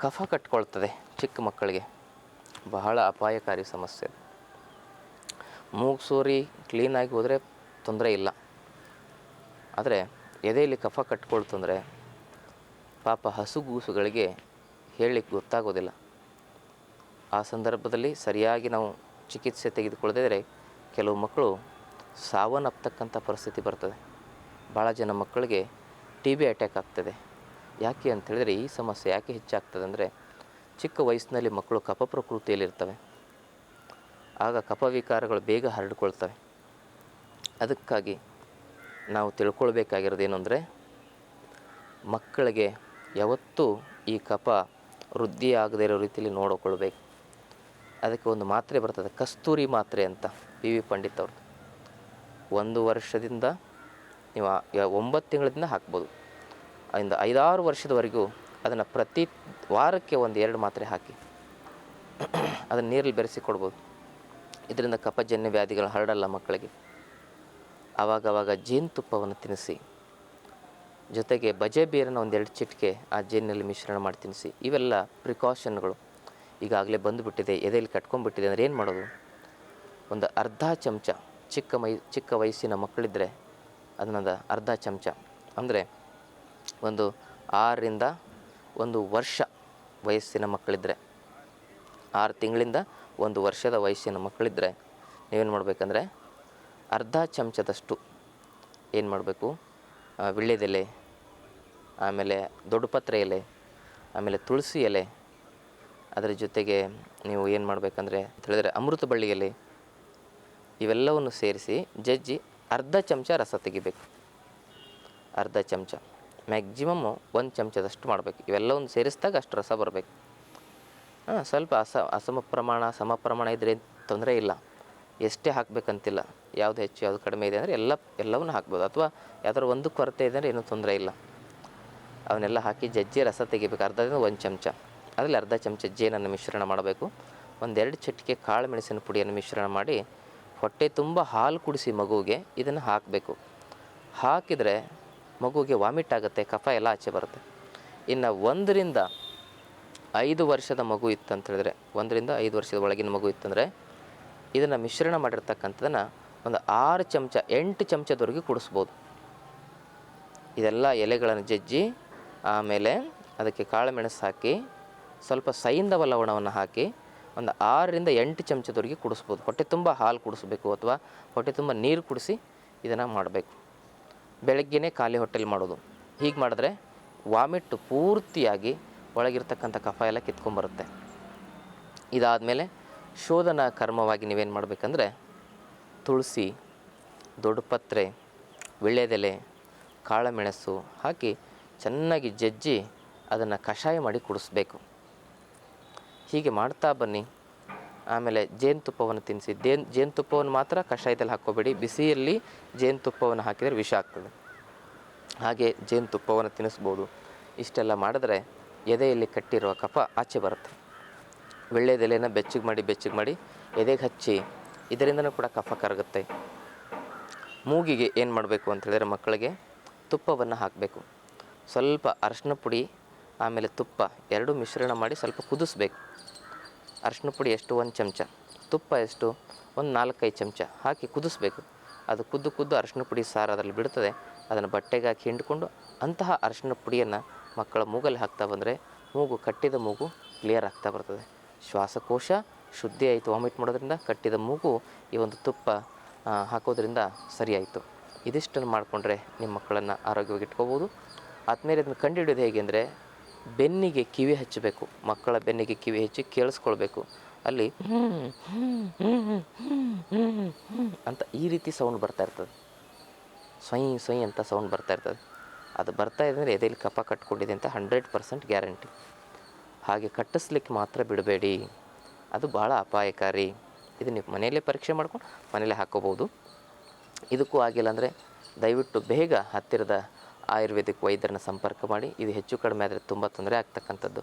ಕಫ ಕಟ್ಕೊಳ್ತದೆ ಚಿಕ್ಕ ಮಕ್ಕಳಿಗೆ. ಬಹಳ ಅಪಾಯಕಾರಿ ಸಮಸ್ಯೆ. ಮೂಗು ಸೋರಿ ಕ್ಲೀನಾಗಿ ಹೋದರೆ ತೊಂದರೆ ಇಲ್ಲ. ಆದರೆ ಎದೆಯಲ್ಲಿ ಕಫ ಕಟ್ಕೊಳ್ತಂದರೆ ಪಾಪ ಹಸುಗೂಸುಗಳಿಗೆ ಹೇಳಲಿಕ್ಕೆ ಗೊತ್ತಾಗೋದಿಲ್ಲ. ಆ ಸಂದರ್ಭದಲ್ಲಿ ಸರಿಯಾಗಿ ನಾವು ಚಿಕಿತ್ಸೆ ತೆಗೆದುಕೊಳ್ಳದಿದ್ದರೆ ಕೆಲವು ಮಕ್ಕಳು ಸಾವನ್ನಪ್ಪತಕ್ಕಂಥ ಪರಿಸ್ಥಿತಿ ಬರ್ತದೆ. ಭಾಳ ಜನ ಮಕ್ಕಳಿಗೆ ಟಿ ಬಿ ಅಟ್ಯಾಕ್ ಆಗ್ತದೆ. ಯಾಕೆ ಅಂತ ಹೇಳಿದರೆ ಈ ಸಮಸ್ಯೆ ಯಾಕೆ ಹೆಚ್ಚಾಗ್ತದೆ ಅಂದರೆ ಚಿಕ್ಕ ವಯಸ್ಸಿನಲ್ಲಿ ಮಕ್ಕಳು ಕಪ ಪ್ರಕೃತಿಯಲ್ಲಿರ್ತವೆ. ಆಗ ಕಪವಿಕಾರಗಳು ಬೇಗ ಹರಡಿಕೊಳ್ತವೆ. ಅದಕ್ಕಾಗಿ ನಾವು ತಿಳ್ಕೊಳ್ಬೇಕಾಗಿರೋದು ಏನು ಅಂದರೆ ಮಕ್ಕಳಿಗೆ ಯಾವತ್ತೂ ಈ ಕಪ ವೃದ್ಧಿ ಇರೋ ರೀತಿಯಲ್ಲಿ ನೋಡಿಕೊಳ್ಬೇಕು. ಅದಕ್ಕೆ ಒಂದು ಮಾತ್ರೆ ಬರ್ತದೆ, ಕಸ್ತೂರಿ ಮಾತ್ರೆ ಅಂತ ಪಿ ವಿ ಪಂಡಿತ್ ಅವ್ರದ್ದು. ಒಂದು ವರ್ಷದಿಂದ ನೀವು ಒಂಬತ್ತು ತಿಂಗಳಿಂದ ಹಾಕ್ಬೋದು. ಇಂದ ಐದಾರು ವರ್ಷದವರೆಗೂ ಅದನ್ನು ಪ್ರತಿ ವಾರಕ್ಕೆ ಒಂದು ಎರಡು ಮಾತ್ರೆ ಹಾಕಿ ಅದನ್ನು ನೀರಲ್ಲಿ ಬೆರೆಸಿ ಕೊಡ್ಬೋದು. ಇದರಿಂದ ಕಪಜನ್ಯ ವ್ಯಾಧಿಗಳು ಹರಡಲ್ಲ ಮಕ್ಕಳಿಗೆ. ಆವಾಗವಾಗ ಜೇನುತುಪ್ಪವನ್ನು ತಿನ್ನಿಸಿ. ಜೊತೆಗೆ ಬಜೆ ಬೇರನ್ನು ಒಂದೆರಡು ಚಿಟಿಕೆ ಆ ಜೇನಿನಲ್ಲಿ ಮಿಶ್ರಣ ಮಾಡಿ ತಿನ್ನಿಸಿ. ಇವೆಲ್ಲ ಪ್ರಿಕಾಷನ್ಗಳು ಈಗಾಗಲೇ ಬಂದುಬಿಟ್ಟಿದೆ. ಎದೆಯಲ್ಲಿ ಕಟ್ಕೊಂಡ್ಬಿಟ್ಟಿದೆ ಅಂದರೆ ಏನು ಮಾಡೋದು? ಒಂದು ಅರ್ಧ ಚಮಚ ಚಿಕ್ಕ ಮೈ, ಚಿಕ್ಕ ವಯಸ್ಸಿನ ಮಕ್ಕಳಿದ್ದರೆ ಅದನ್ನೊಂದು ಅರ್ಧ ಚಮಚ. ಅಂದರೆ ಒಂದು ಆರರಿಂದ ಒಂದು ವರ್ಷ ವಯಸ್ಸಿನ ಮಕ್ಕಳಿದ್ದರೆ ಆರು ತಿಂಗಳಿಂದ ಒಂದು ವರ್ಷದ ವಯಸ್ಸಿನ ಮಕ್ಕಳಿದ್ದರೆ ನೀವೇನು ಮಾಡಬೇಕಂದ್ರೆ ಅರ್ಧ ಚಮಚದಷ್ಟು ಏನು ಮಾಡಬೇಕು? ವಿಳ್ಯದೆಲೆ ಆಮೇಲೆ ದೊಡ್ಡಪತ್ರೆ ಎಲೆ, ಆಮೇಲೆ ತುಳಸಿ ಎಲೆ, ಅದರ ಜೊತೆಗೆ ನೀವು ಏನು ಮಾಡಬೇಕಂದ್ರೆ ಅಂತ ಹೇಳಿದ್ರೆ ಅಮೃತ ಬಳ್ಳಿ ಎಲೆ, ಇವೆಲ್ಲವನ್ನು ಸೇರಿಸಿ ಜಜ್ಜಿ ಅರ್ಧ ಚಮಚ ರಸ ತೆಗಿಬೇಕು. ಅರ್ಧ ಚಮಚ. ಮ್ಯಾಕ್ಸಿಮಮ್ಮು ಒಂದು ಚಮಚದಷ್ಟು ಮಾಡಬೇಕು. ಇವೆಲ್ಲವನ್ನು ಸೇರಿಸಿದಾಗ ಅಷ್ಟು ರಸ ಬರಬೇಕು. ಹಾಂ, ಸ್ವಲ್ಪ ಅಸ, ಅಸಮ ಪ್ರಮಾಣ, ಸಮ ಪ್ರಮಾಣ ಇದ್ದರೆ ತೊಂದರೆ ಇಲ್ಲ. ಎಷ್ಟೇ ಹಾಕಬೇಕಂತಿಲ್ಲ. ಯಾವುದು ಹೆಚ್ಚು, ಯಾವುದು ಕಡಿಮೆ ಇದೆ ಅಂದರೆ ಎಲ್ಲ, ಎಲ್ಲವನ್ನು ಹಾಕ್ಬೋದು. ಅಥವಾ ಯಾವ್ದಾದ್ರು ಒಂದು ಕೊರತೆ ಇದೆ ಅಂದರೆ ಏನೂ ತೊಂದರೆ ಇಲ್ಲ. ಅವನ್ನೆಲ್ಲ ಹಾಕಿ ಜಜ್ಜಿ ರಸ ತೆಗಿಬೇಕು. ಅರ್ಧದಿಂದ ಒಂದು ಚಮಚ. ಅದರಲ್ಲಿ ಅರ್ಧ ಚಮಚ ಜೇನನ್ನು ಮಿಶ್ರಣ ಮಾಡಬೇಕು. ಒಂದೆರಡು ಚಟ್ಕೆ ಕಾಳು ಮೆಣಸಿನ ಪುಡಿಯನ್ನು ಮಿಶ್ರಣ ಮಾಡಿ ಹೊಟ್ಟೆ ತುಂಬ ಹಾಲು ಕುಡಿಸಿ ಮಗುವಿಗೆ ಇದನ್ನು ಹಾಕಬೇಕು. ಹಾಕಿದರೆ ಮಗುವಿಗೆ ವಾಮಿಟ್ ಆಗುತ್ತೆ, ಕಫ ಎಲ್ಲ ಆಚೆ ಬರುತ್ತೆ. ಇನ್ನು ಒಂದರಿಂದ ಐದು ವರ್ಷದ ಮಗು ಇತ್ತಂತ ಹೇಳಿದ್ರೆ, ಒಂದರಿಂದ ಐದು ವರ್ಷದ ಒಳಗಿನ ಮಗು ಇತ್ತಂದರೆ, ಇದನ್ನು ಮಿಶ್ರಣ ಮಾಡಿರ್ತಕ್ಕಂಥದ್ದನ್ನು ಒಂದು ಆರು ಚಮಚ, ಎಂಟು ಚಮಚದವರೆಗೆ ಕುಡಿಸ್ಬೋದು. ಇದೆಲ್ಲ ಎಲೆಗಳನ್ನು ಜಜ್ಜಿ, ಆಮೇಲೆ ಅದಕ್ಕೆ ಕಾಳುಮೆಣಸು ಹಾಕಿ, ಸ್ವಲ್ಪ ಸೈಂಧವ ಲವಣವನ್ನು ಹಾಕಿ, ಒಂದು ಆರರಿಂದ ಎಂಟು ಚಮಚದವರೆಗೆ ಕುಡಿಸ್ಬೋದು. ಹೊಟ್ಟೆ ತುಂಬ ಹಾಲು ಕುಡಿಸ್ಬೇಕು ಅಥವಾ ಹೊಟ್ಟೆ ತುಂಬ ನೀರು ಕುಡಿಸಿ ಇದನ್ನು ಮಾಡಬೇಕು. ಬೆಳಗ್ಗೆನೇ ಖಾಲಿ ಹೊಟ್ಟೆಲಿ ಮಾಡೋದು. ಹೀಗೆ ಮಾಡಿದ್ರೆ ವಾಮಿಟ್ ಪೂರ್ತಿಯಾಗಿ ಒಳಗಿರ್ತಕ್ಕಂಥ ಕಫ ಎಲ್ಲ ಇದಾದ ಇದಾದಮೇಲೆ ಶೋಧನ ಕರ್ಮವಾಗಿ ನೀವೇನು ಮಾಡಬೇಕಂದ್ರೆ ತುಳಸಿ, ದೊಡ್ಡಪತ್ರೆ, ವಿಳ್ಯದೆಲೆ, ಕಾಳುಮೆಣಸು ಹಾಕಿ ಚೆನ್ನಾಗಿ ಜಜ್ಜಿ ಅದನ್ನು ಕಷಾಯ ಮಾಡಿ ಕುಡಿಸ್ಬೇಕು. ಹೀಗೆ ಮಾಡ್ತಾ ಬನ್ನಿ. ಆಮೇಲೆ ಜೇನುತುಪ್ಪವನ್ನು ತಿನ್ನಿಸಿ. ಜೇನು ಜೇನುತುಪ್ಪವನ್ನು ಮಾತ್ರ ಕಷಾಯದಲ್ಲಿ ಹಾಕ್ಕೋಬೇಡಿ. ಬಿಸಿಯಲ್ಲಿ ಜೇನುತುಪ್ಪವನ್ನು ಹಾಕಿದರೆ ವಿಷ ಆಗ್ತದೆ. ಹಾಗೆ ಜೇನುತುಪ್ಪವನ್ನು ತಿನ್ನಿಸ್ಬೋದು. ಇಷ್ಟೆಲ್ಲ ಮಾಡಿದ್ರೆ ಎದೆಯಲ್ಲಿ ಕಟ್ಟಿರುವ ಕಫ ಆಚೆ ಬರುತ್ತೆ. ವಿಳ್ಯದೆಲೆನ ಬೆಚ್ಚಗೆ ಮಾಡಿ ಬೆಚ್ಚಗೆ ಮಾಡಿ ಎದೆಗೆ ಹಚ್ಚಿ ಇದರಿಂದನೂ ಕೂಡ ಕಫ ಕರಗುತ್ತೆ. ಮೂಗಿಗೆ ಏನು ಮಾಡಬೇಕು ಅಂತ ಹೇಳಿದ್ರೆ ಮಕ್ಕಳಿಗೆ ತುಪ್ಪವನ್ನು ಹಾಕಬೇಕು. ಸ್ವಲ್ಪ ಅರಶಿನ ಪುಡಿ, ಆಮೇಲೆ ತುಪ್ಪ, ಎರಡೂ ಮಿಶ್ರಣ ಮಾಡಿ ಸ್ವಲ್ಪ ಕುದಿಸ್ಬೇಕು. ಅರಶಿನ ಪುಡಿ ಎಷ್ಟು, ಒಂದು ಚಮಚ. ತುಪ್ಪ ಎಷ್ಟು, ಒಂದು ನಾಲ್ಕೈದು ಚಮಚ. ಹಾಕಿ ಕುದಿಸ್ಬೇಕು. ಅದು ಕುದ್ದು ಕುದ್ದು ಅರಶಿನ ಪುಡಿ ಸಾರು ಅದರಲ್ಲಿ ಬಿಡ್ತದೆ. ಅದನ್ನು ಬಟ್ಟೆಗೆ ಹಾಕಿ ಹಿಂಡ್ಕೊಂಡು ಅಂತಹ ಅರಶಿನ ಪುಡಿಯನ್ನು ಮಕ್ಕಳ ಮೂಗಲ್ಲಿ ಹಾಕ್ತಾ ಬಂದರೆ ಮೂಗು ಕಟ್ಟಿದ ಮೂಗು ಕ್ಲಿಯರ್ ಆಗ್ತಾ ಬರ್ತದೆ. ಶ್ವಾಸಕೋಶ ಶುದ್ಧಿ ಆಯಿತು ವಾಮಿಟ್ ಮಾಡೋದ್ರಿಂದ ಕಟ್ಟಿದ ಮೂಗು ಈ ಒಂದು ತುಪ್ಪ ಹಾಕೋದ್ರಿಂದ ಸರಿಯಾಯಿತು. ಇದಿಷ್ಟನ್ನು ಮಾಡಿಕೊಂಡ್ರೆ ನಿಮ್ಮ ಮಕ್ಕಳನ್ನು ಆರೋಗ್ಯವಾಗಿ ಇಟ್ಕೋಬೋದು ಆದಮೇಲೆ ಇದನ್ನು ಕಂಡುಹಿಡಿಯೋದು ಹೇಗೆ ಅಂದರೆ ಬೆನ್ನಿಗೆ ಕಿವಿ ಹಚ್ಚಬೇಕು, ಮಕ್ಕಳ ಬೆನ್ನಿಗೆ ಕಿವಿ ಹಚ್ಚಿ ಕೇಳಿಸ್ಕೊಳ್ಬೇಕು. ಅಲ್ಲಿ ಅಂತ ಈ ರೀತಿ ಸೌಂಡ್ ಬರ್ತಾ ಇರ್ತದೆ. ಸೊಯ್ ಸೊಯ್ ಅಂತ ಸೌಂಡ್ ಬರ್ತಾ ಇರ್ತದೆ. ಅದು ಬರ್ತಾ ಇದೆ ಅಂದರೆ ಎದೆಯಲ್ಲಿ ಕಫ ಕಟ್ಕೊಂಡಿದೆ ಅಂತ ಹಂಡ್ರೆಡ್ ಪರ್ಸೆಂಟ್ ಗ್ಯಾರಂಟಿ ಹಾಗೆ ಕಟ್ಟಿಸ್ಲಿಕ್ಕೆ ಮಾತ್ರ ಬಿಡಬೇಡಿ. ಅದು ಭಾಳ ಅಪಾಯಕಾರಿ. ಇದು ನೀವು ಮನೆಯಲ್ಲೇ ಪರೀಕ್ಷೆ ಮಾಡ್ಕೊಂಡು ಮನೆಯಲ್ಲೇ ಹಾಕೋಬೋದು. ಇದಕ್ಕೂ ಆಗಿಲ್ಲ ಅಂದರೆ ದಯವಿಟ್ಟು ಬೇಗ ಹತ್ತಿರದ ಆಯುರ್ವೇದಿಕ್ ವೈದ್ಯರನ್ನ ಸಂಪರ್ಕ ಮಾಡಿ, ಇದು ಹೆಚ್ಚು ಕಡಿಮೆ ಆದರೆ ತುಂಬ ತೊಂದರೆ ಆಗ್ತಕ್ಕಂಥದ್ದು.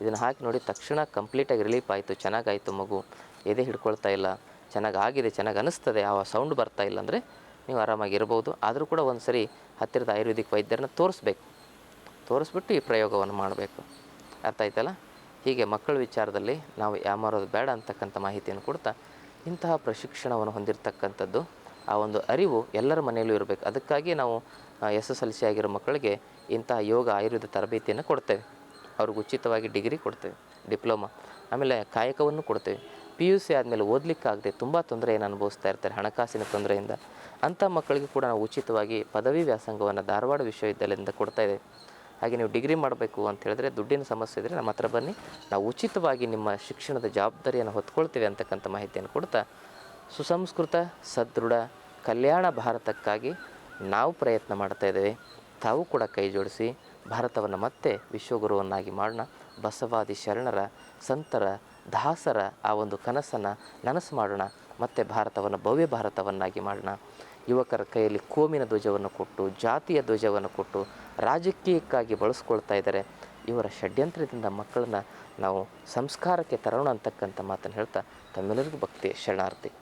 ಇದನ್ನು ಹಾಕಿ ನೋಡಿ, ತಕ್ಷಣ ಕಂಪ್ಲೀಟಾಗಿ ರಿಲೀಫ್ ಆಯಿತು, ಚೆನ್ನಾಗಾಯಿತು ಮಗು, ಎದೆ ಹಿಡ್ಕೊಳ್ತಾ ಇಲ್ಲ, ಚೆನ್ನಾಗಾಗಿದೆ ಚೆನ್ನಾಗಿ ಅನಿಸ್ತದೆ ಆ ಸೌಂಡ್ ಬರ್ತಾ ಇಲ್ಲ ಅಂದರೆ ನೀವು ಆರಾಮಾಗಿ ಇರ್ಬೋದು. ಆದರೂ ಕೂಡ ಒಂದು ಸರಿ ಹತ್ತಿರದ ಆಯುರ್ವೇದಿಕ್ ವೈದ್ಯರನ್ನ ತೋರಿಸ್ಬೇಕು. ತೋರಿಸ್ಬಿಟ್ಟು ಈ ಪ್ರಯೋಗವನ್ನು ಮಾಡಬೇಕು. ಅರ್ಥ ಆಯ್ತಲ್ಲ? ಹೀಗೆ ಮಕ್ಕಳ ವಿಚಾರದಲ್ಲಿ ನಾವು ಯಾಮಾರೋದು ಬೇಡ ಅಂತಕ್ಕಂಥ ಮಾಹಿತಿಯನ್ನು ಕೊಡ್ತಾ ಇಂತಹ ಪ್ರಶಿಕ್ಷಣವನ್ನು ಹೊಂದಿರತಕ್ಕಂಥದ್ದು ಆ ಒಂದು ಅರಿವು ಎಲ್ಲರ ಮನೆಯಲ್ಲೂ ಇರಬೇಕು. ಅದಕ್ಕಾಗಿ ನಾವು ಎಸ್ ಎಸ್ ಎಲ್ ಸಿ ಆಗಿರೋ ಮಕ್ಕಳಿಗೆ ಇಂತಹ ಯೋಗ ಆಯುರ್ವೇದ ತರಬೇತಿಯನ್ನು ಕೊಡ್ತೇವೆ. ಅವ್ರಿಗೆ ಉಚಿತವಾಗಿ ಡಿಗ್ರಿ ಕೊಡ್ತೇವೆ, ಡಿಪ್ಲೊಮಾ, ಆಮೇಲೆ ಕಾಯಕವನ್ನು ಕೊಡ್ತೇವೆ. ಪಿ ಯು ಸಿ ಆದಮೇಲೆ ಓದಲಿಕ್ಕಾಗದೆ ತುಂಬ ತೊಂದರೆಯನ್ನು ಅನುಭವಿಸ್ತಾ ಇರ್ತಾರೆ, ಹಣಕಾಸಿನ ತೊಂದರೆಯಿಂದ. ಅಂಥ ಮಕ್ಕಳಿಗೆ ಕೂಡ ನಾವು ಉಚಿತವಾಗಿ ಪದವಿ ವ್ಯಾಸಂಗವನ್ನು ಧಾರವಾಡ ವಿಶ್ವವಿದ್ಯಾಲಯದಿಂದ ಕೊಡ್ತಾ ಇದೆ ಹಾಗೆ ನೀವು ಡಿಗ್ರಿ ಮಾಡಬೇಕು ಅಂತ ಹೇಳಿದ್ರೆ ದುಡ್ಡಿನ ಸಮಸ್ಯೆ ಇದ್ದರೆ ನಮ್ಮ ಹತ್ರ ಬನ್ನಿ. ನಾವು ಉಚಿತವಾಗಿ ನಿಮ್ಮ ಶಿಕ್ಷಣದ ಜವಾಬ್ದಾರಿಯನ್ನು ಹೊತ್ಕೊಳ್ತೇವೆ ಅಂತಕ್ಕಂಥ ಮಾಹಿತಿಯನ್ನು ಕೊಡ್ತಾ ಸುಸಂಸ್ಕೃತ, ಸದೃಢ, ಕಲ್ಯಾಣ ಭಾರತಕ್ಕಾಗಿ ನಾವು ಪ್ರಯತ್ನ ಮಾಡ್ತಾ ಇದ್ದೇವೆ. ತಾವು ಕೂಡ ಕೈ ಜೋಡಿಸಿ ಭಾರತವನ್ನು ಮತ್ತೆ ವಿಶ್ವಗುರುವನ್ನಾಗಿ ಮಾಡೋಣ. ಬಸವಾದಿ ಶರಣರ, ಸಂತರ, ದಾಸರ ಆ ಒಂದು ಕನಸನ್ನು ನನಸು ಮಾಡೋಣ. ಮತ್ತೆ ಭಾರತವನ್ನು, ಭವ್ಯ ಭಾರತವನ್ನಾಗಿ ಮಾಡೋಣ. ಯುವಕರ ಕೈಯಲ್ಲಿ ಕೋಮಿನ ಧ್ವಜವನ್ನು ಕೊಟ್ಟು, ಜಾತಿಯ ಧ್ವಜವನ್ನು ಕೊಟ್ಟು, ರಾಜಕೀಯಕ್ಕಾಗಿ ಬಳಸ್ಕೊಳ್ತಾ ಇದ್ದಾರೆ. ಇವರ ಷಡ್ಯಂತ್ರದಿಂದ ಮಕ್ಕಳನ್ನು ನಾವು ಸಂಸ್ಕಾರಕ್ಕೆ ತರೋಣ ಅಂತಕ್ಕಂಥ ಮಾತನ್ನು ಹೇಳ್ತಾ ತಮ್ಮೆಲ್ಲರಿಗೂ ಭಕ್ತಿ ಶರಣಾರ್ಥಿ.